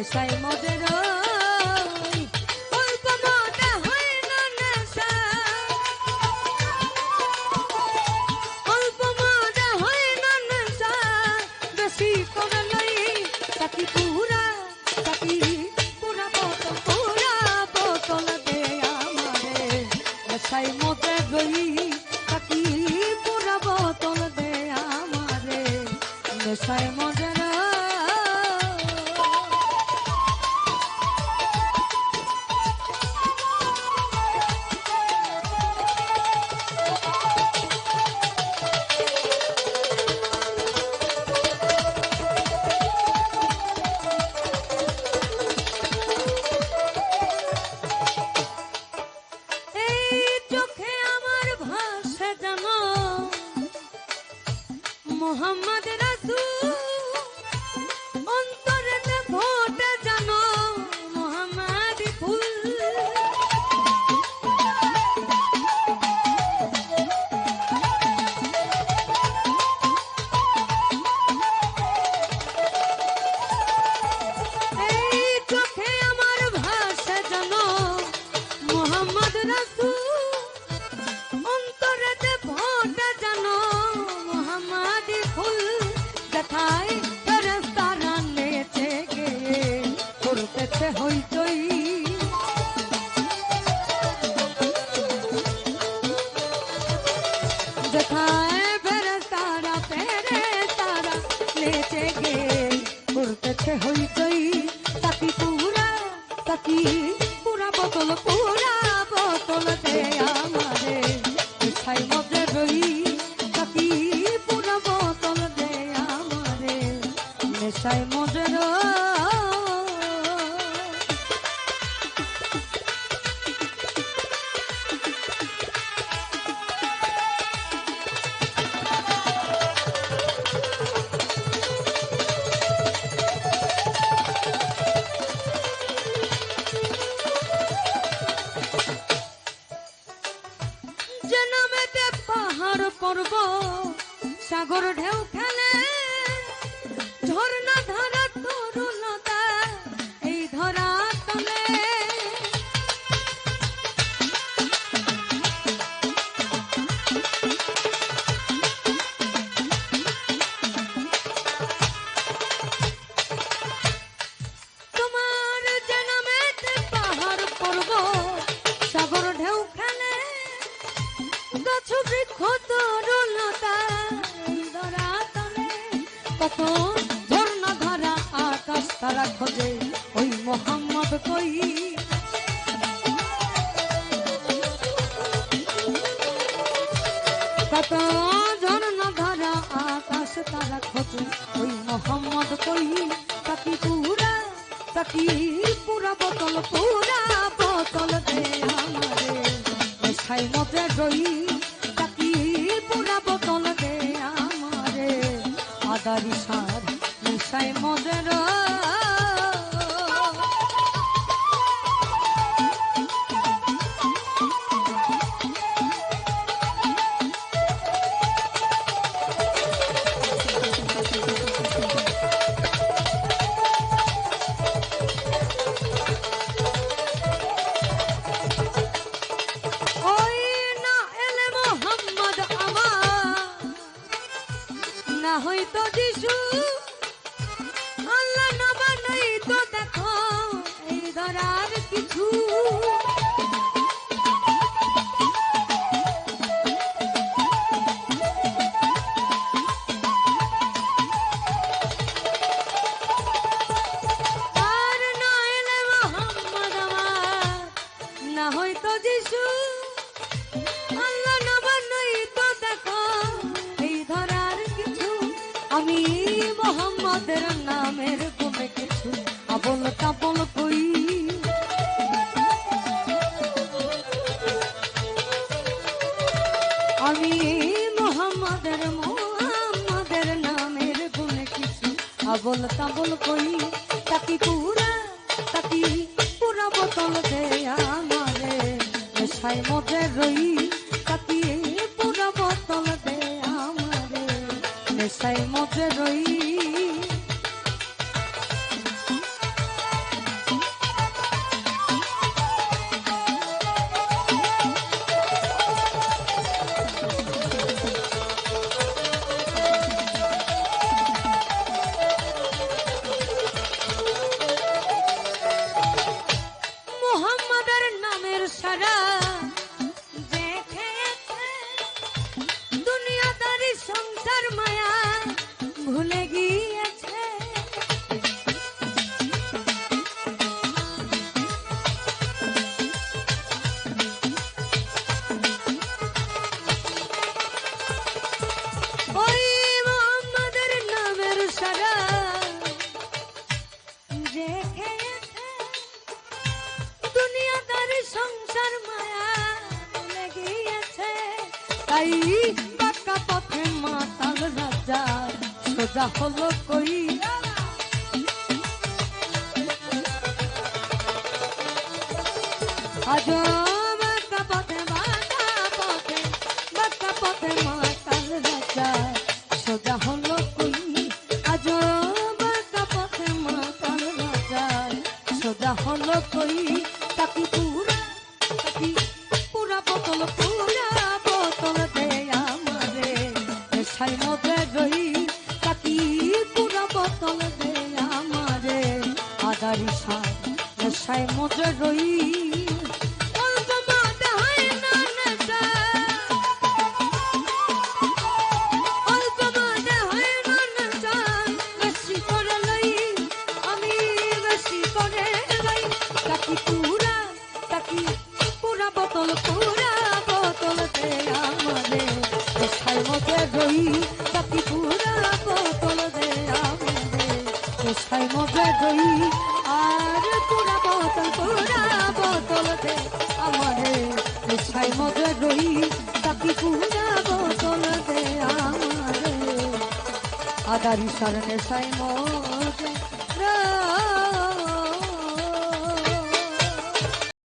মদের অল্প মদে না নেশা। অল্প মদে না নেশা বেশি নেচে গে করতেছে হইচই, তাকি পুরা তাকি পুরা, বোতল পুরা, বোতল দে আমারে। মিঠাই মধ্যে রই, তাকি পুরা, বোতল দে আমারে। রই যে নামেতে পাহাড় পর্ব, সাগর ঢেউ খেলে। ঝর্ণা ধারা তরুণতা, এই ধরা তলে। তোমার যে নামেতে পাহাড় পর্ব, সাগর ঢেউ খেলে। গাছ বৃক্ষ তরুণতা ধরা তলে কত ঝর্ণা ধারা আকাশ তারা খোঁজে ওই মোহাম্মদ কই? কত ঝর্ণা ধারা আকাশ তারা খোঁজে ওই মোহাম্মদ কই? তাকি পুরা তাকি পুরা, বোতল পুরা নেশাই মতে রই তাকি পুরা বোতল দে আমারে। আদারি সার মিশাই মজে রই আবল তাবল কই? তাকি পুরা তাকি পুরা বোতল দে আমারে? নেশাই মধ্যে রই তাকি পুরা বোতল দে আমারে? নেশাই মধ্যে রই সোজা হলো কই? বাঁকা পথে পথে মাতাল সোজা হলো নেশাই মধ্যে রই। অল্প মাদা হয় না পুরা বোতল পুরা বোতল দে আমারে নেশার মধ্যে রই তাকি পুরা বোতল দে আমারে আদারি মধ্যে রই